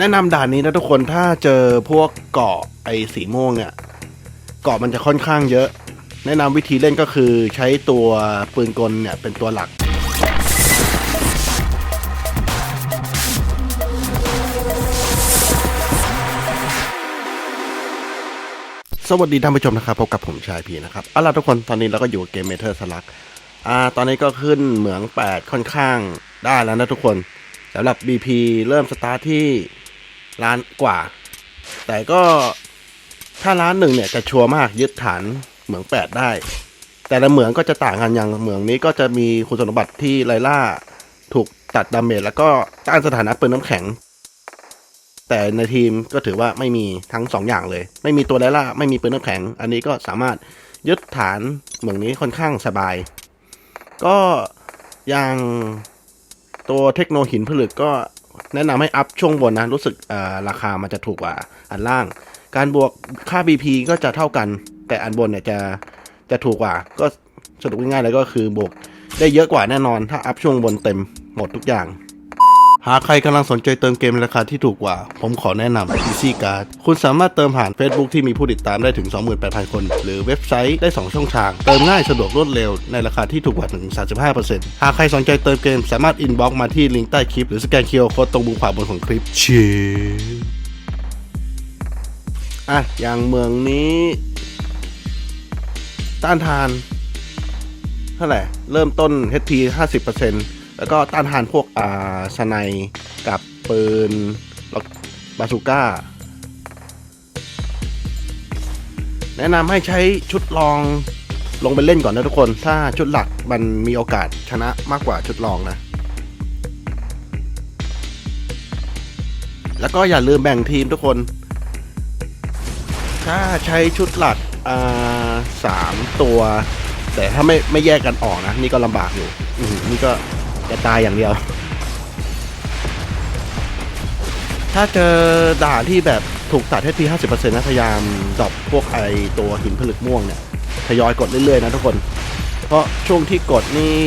แนะนำด่านนี้นะทุกคนถ้าเจอพวกเกาะไอ้สีม่วงเนี่ย เกาะมันจะค่อนข้างเยอะ แนะนำวิธีเล่นก็คือใช้ตัวปืนกลเนี่ยเป็นตัวหลัก สวัสดีท่านผู้ชมนะครับพบกับผมชายพีนะครับเอาล่ะทุกคนตอนนี้เราก็อยู่เกมเมเทอร์สลักอ่าตอนนี้ก็ขึ้นเหมือง 8 ค่อนข้างได้แล้วนะทุกคนสำหรับ BP เริ่มสตาร์ทที่ ล้านกว่า แต่ก็ถ้าล้านหนึ่งเนี่ยจะชัวร์มากยึดฐานเหมือง8ได้ แต่ละเหมืองก็จะต่างกันอย่างเหมืองนี้ก็จะมีคุณสมบัติที่ไลล่าถูกตัดดาเมจแล้วก็ต้านสถานะปืนน้ำแข็ง แต่ในทีมก็ถือว่าไม่มีทั้งสองอย่างเลย ไม่มีตัวไลล่าไม่มีปืนน้ำแข็ง อันนี้ก็สามารถยึดฐานเหมืองนี้ค่อนข้างสบาย ก็อย่างตัวเทคโนหินผลึกก็ แนะนำให้อัพช่วงบนนะ รู้สึกราคามันจะถูกกว่าอันล่าง การบวกค่า BP ก็จะเท่ากัน แต่อันบนเนี่ยจะจะถูกกว่า ก็สรุปง่ายๆเลยก็คือบวกได้เยอะกว่าแน่นอน ถ้าอัพช่วงบนเต็มหมดทุกอย่าง หากใครกำลังสนใจเติมเกมในราคาที่ถูกกว่า ผมขอแนะนำ Easy Card คุณสามารถเติมผ่าน Facebook ที่มีผู้ติดตามได้ถึง 28,000 คน หรือเว็บไซต์ได้ 2 ช่องทาง เติมง่ายสะดวกรวดเร็วในราคาที่ถูกกว่าถึง 35%หากใครสนใจเติมเกมสามารถอินบ็อกมาที่ลิงก์ใต้คลิป หรือสแกนเคอร์โคดตรงมุมขวาบนของคลิปเชอะอย่างเมืองนี้ต้านทานเท่าไหร่เริ่มต้น HP 50% แล้วก็ต้านทานพวกอ่าสไนกับปืนบาซูก้า แนะนำให้ใช้ชุดลองลงไปเล่นก่อนนะทุกคน ถ้าชุดหลักมันมีโอกาสชนะมากกว่าชุดลองนะ แล้วก็อย่าลืมแบ่งทีมทุกคน ถ้าใช้ชุดหลักอาสามตัว แต่ถ้าไม่ไม่แยกกันออกนะ นี่ก็ลำบากอยู่นี่ก็ จะตายอย่างเดียว ถ้าเจอด่านที่แบบถูกตัดให้ที50%นะพยายามดรอปพวกไอตัวหินผลึกม่วงเนี่ยทยอยกดเรื่อยๆนะทุกคน เพราะช่วงที่กดนี่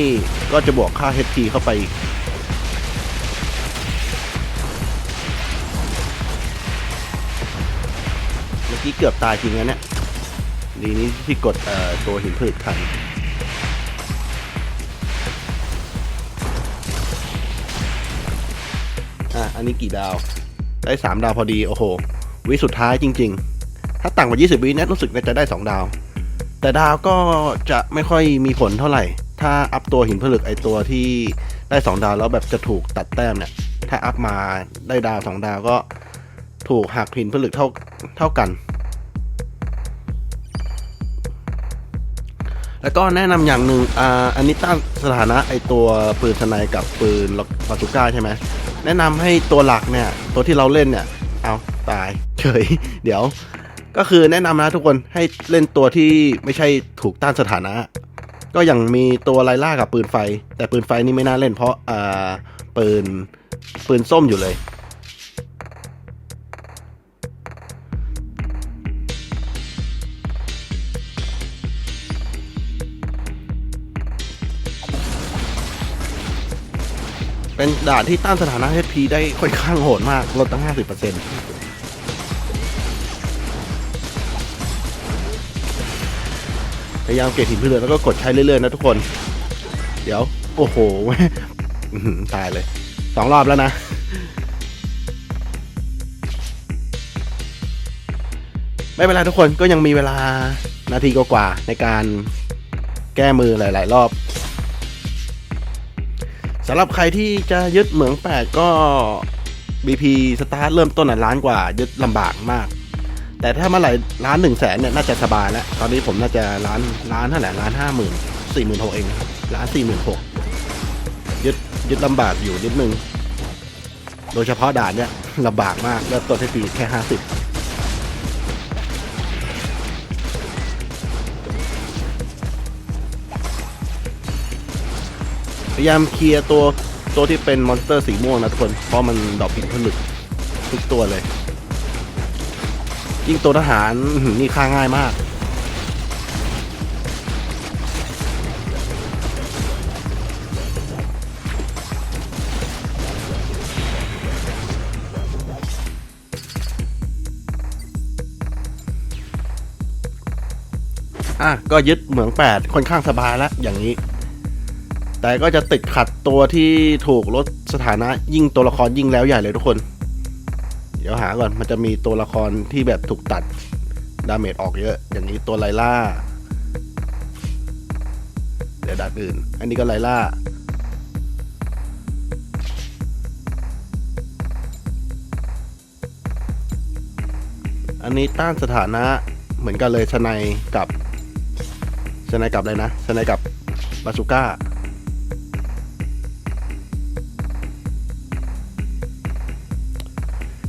ก็จะบวกค่า HP เข้าไปอีกเมื่อกี้เกือบตายจริงนะเนี่ยดีนี้ที่กดเอ่อตัวหินผลึกทัน อันนี้กี่ดาว ได้สามดาวพอดี โอ้โห วิสุดท้ายจริง ๆ ถ้าต่ำกว่า 20 วินี่รู้สึกว่าจะได้ 2 ดาว แต่ดาวก็จะไม่ค่อยมีผลเท่าไหร่ ถ้าอัพตัวหินผลึกไอตัวที่ได้ 2 ดาวแล้วแบบจะถูกตัดแต้มเนี่ย ถ้าอัพมาได้ดาว 2 ดาวก็ถูกหักหินผลึกเท่าเท่ากัน แล้วก็แนะนำอย่างหนึ่งอ่าอันนี้ตั้งสถานะไอตัวปืนสไนกับปืนบาซูก้าใช่ไหม แนะนำให้ตัวหลักเนี่ย ตัวที่เราเล่นเนี่ย เอาตายเฉย เดี๋ยว ก็คือแนะนำนะทุกคนให้เล่นตัวที่ไม่ใช่ถูกต้านสถานะ ก็อย่างมีตัวไลล่ากับปืนไฟ แต่ปืนไฟนี่ไม่น่าเล่นเพราะอ่าปืนปืนส้มอยู่เลย เป็นด่านที่ต้านสถานะ HP ได้ค่อนข้างโหดมาก ลดตั้ง 50%พยายามเก็บหินเพื่อแล้วก็กดใช้เรื่อยๆนะทุกคน เดี๋ยว โอ้โหตายเลยสองรอบแล้วนะ ไม่เป็นไรทุกคนก็ยังมีเวลานาทีกว่าในการแก้มือหลาย ๆ รอบำหรับใครที่จะยึดเหมืองแปดก็ BP สตาร์ทเริ่มต้นอะล้านกว่ายึดลำบากมาก แต่ถ้าเมื่อไหร่ล้านหนึ่งแสนเนี่ยน่าจะสบายแล้ว ตอนนี้ผมน่าจะล้านล้านเท่าไหร่ล้านห้าหมื่นสี่หมื่นหกเองล้านสี่หมื่นหกยึดยึดลำบากอยู่นิดนึง โดยเฉพาะด่านเนี่ยลำบากมากเริ่มต้นที่ปีแค่ห้าสิบ พยายามเคลียร์ตัวตัวที่เป็นมอนสเตอร์สีม่วงนะทุกคน เพราะมันดอกผิดผลึกทุกตัวเลย ยิ่งตัวทหารนี่ฆ่าง่ายมากอะก็ยึดเหมืองแปดค่อนข้างสบายแล้วอย่างนี้ แต่ก็จะติดขัดตัวที่ถูกลดสถานะยิ่งตัวละครยิ่งแล้วใหญ่เลยทุกคน เดี๋ยวหาก่อนมันจะมีตัวละครที่แบบถูกตัดดาเมจออกเยอะ อย่างนี้ตัวไลล่า เดี๋ยวดัดอื่น อันนี้ก็ไลล่า อันนี้ต้านสถานะเหมือนกันเลยชนายกับชนายกับอะไรนะชนายกับบาซูก้า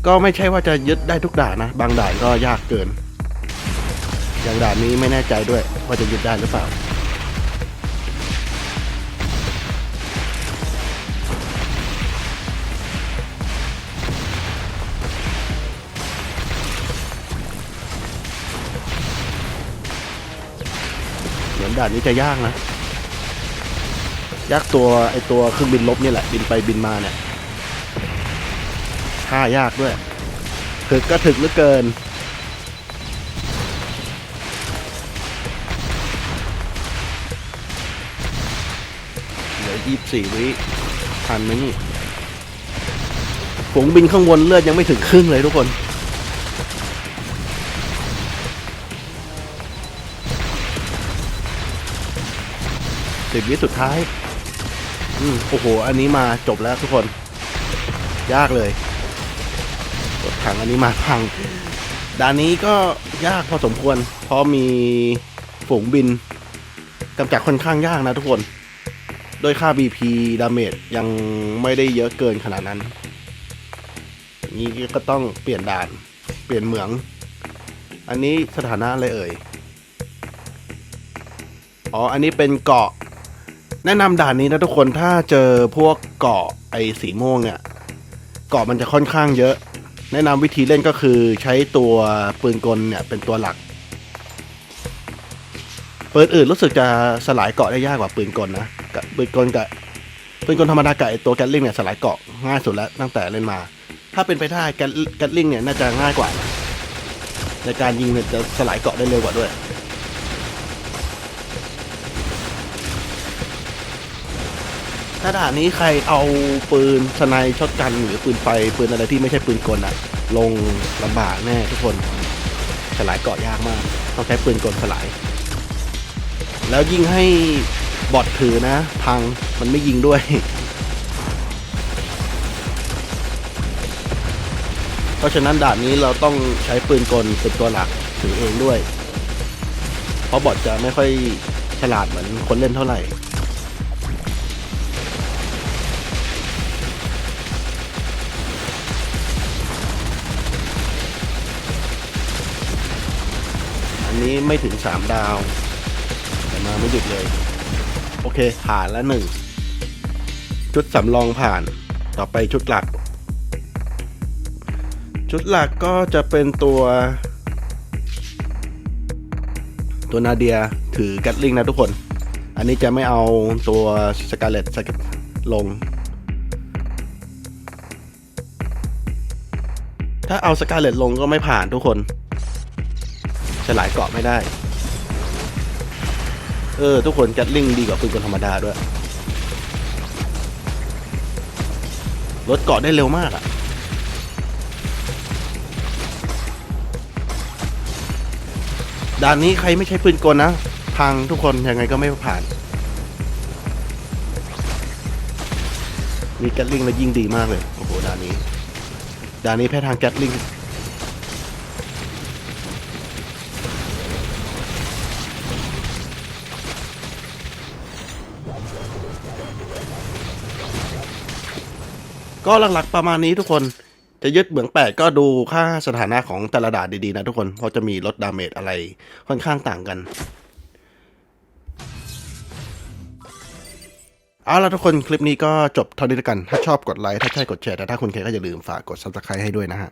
ก็ไม่ใช่ว่าจะยึดได้ทุกด่านนะ บางด่านก็ยากเกิน อย่างด่านนี้ไม่แน่ใจด้วยว่าจะยึดได้หรือเปล่า เหมือนด่านนี้จะยากนะ ยากตัวไอตัวเครื่องบินลบนี่แหละ บินไปบินมาเนี่ย ท่ายากด้วย ถึกก็ถึกเหลือเกิน เหลือยี่สี่วิทันไหมนี่ฝูงบินข้างบนเลือดยังไม่ถึงครึ่งเลยทุกคนสิบวิสุดท้าย อืมโอ้โห อันนี้มาจบแล้วทุกคน ยากเลย รถถังอันนี้มาพังด่านนี้ก็ยากพอสมควร เพราะมีฝูงบินกำจัดค่อนข้างยากนะทุกคน โดยค่า BP ดาเมจยังไม่ได้เยอะเกินขนาดนั้น นี้ก็ต้องเปลี่ยนด่าน เปลี่ยนเหมือง อันนี้สถานะอะไรเอ่ย อ๋อ อันนี้เป็นเกาะ แนะนำด่านนี้นะทุกคน ถ้าเจอพวกเกาะไอ้สีม่วงเนี่ย เกาะมันจะค่อนข้างเยอะ แนะนำวิธีเล่นก็คือใช้ตัวปืนกลเนี่ยเป็นตัวหลัก ปืนอื่นรู้สึกจะสลายเกาะได้ยากกว่าปืนกลนะกับปืนกลกับปืนกลธรรมดากับไอ้ตัวแกลลิงเนี่ยสลายเกาะง่ายสุดแล้วตั้งแต่เล่นมา ถ้าเป็นไปได้แกลลิงเนี่ยน่าจะง่ายกว่า ในการยิงเนี่ยจะสลายเกาะได้เร็วกว่าด้วย ถ้าด่านนี้ใครเอาปืนสไนช็อตกันหรือปืนไฟปืนอะไรที่ไม่ใช่ปืนกลอะลงลำบากแน่ทุกคนสลายเกาะยากมาก ต้องใช้ปืนกลสลาย แล้วยิงให้บอทถือนะ พังมันไม่ยิงด้วย เพราะฉะนั้นด่านนี้เราต้องใช้ปืนกลเป็นตัวหลักถือเองด้วย เพราะบอทจะไม่ค่อยฉลาดเหมือนคนเล่นเท่าไหร่ อันนี้ไม่ถึงสามดาว แต่มาไม่หยุดเลย โอเค ผ่านแล้วหนึ่ง ชุดสำรองผ่าน ต่อไปชุดหลัก ชุดหลักก็จะเป็นตัว ตัวนาเดียถือแกตลิงนะทุกคน อันนี้จะไม่เอาตัวสกาเลตลงถ้าเอาสกาเลตลงก็ไม่ผ่านทุกคน ลายเกาะไม่ได้ เออ ทุกคนแกตลิงดีกว่าปืนกลธรรมดาด้วยลดเกาะได้เร็วมากอะ่ะ ด่านนี้ใครไม่ใช้ปืนกลนะ พังทุกคนยังไงก็ไม่ผ่าน มีแกตลิงแล้วยิงดีมากเลย โอ้โหด่านนี้ด่านนี้แพ้ทางแกตลิง ก็หลักๆประมาณนี้ทุกคนจะยึดเหมืองแปดก็ดูค่าสถานะของแต่ละด่านดีๆนะทุกคนเพราะจะมีลดดาเมจอะไรค่อนข้างต่างกันเอาละทุกคนคลิปนี้ก็จบเท่านี้แล้วกัน ถ้าชอบกดไลค์ ถ้าใช่กดแชร์ แต่ถ้าคุณเคก็อย่าลืมฝากกด subscribe ให้ด้วยนะฮะ